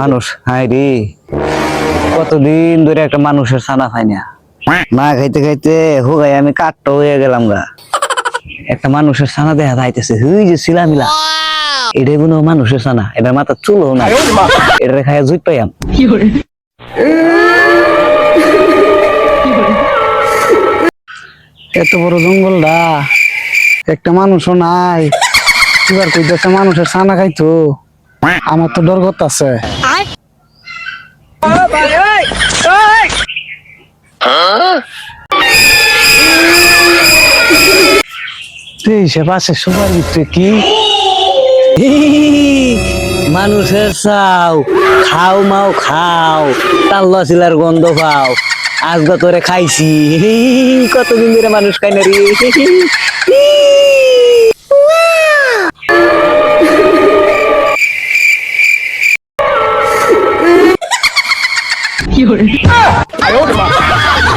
মানুষ হাই রে। কতদিন ধরে একটা মানুষের ছানা খাই না। না খাইতে খাইতে হোগাই আমি কাঠটা হয়ে গেলাম গা। একটা মানুষের ছানা দেখা যাইতেছে হুই যে শিলামিলা। এটাই কোনো মানুষের ছানা এটার মাথা চুলো না এটা খাইয়া জুই পাইয়াম। এত বড় জঙ্গলটা একটা মানুষও নাই। এবার কইতেছে মানুষের ছানা খাইতো। আমার তো ডর করতেছে সে পাশে সুপার ভিতরে কি? মানুষের চাও, খাও মাও খাও তাল্লা শিলার গন্ধ পাও। আজকে তোরে খাইছি। কতদিন ধরে মানুষ খাই না রে? 有人。哎呦我的妈！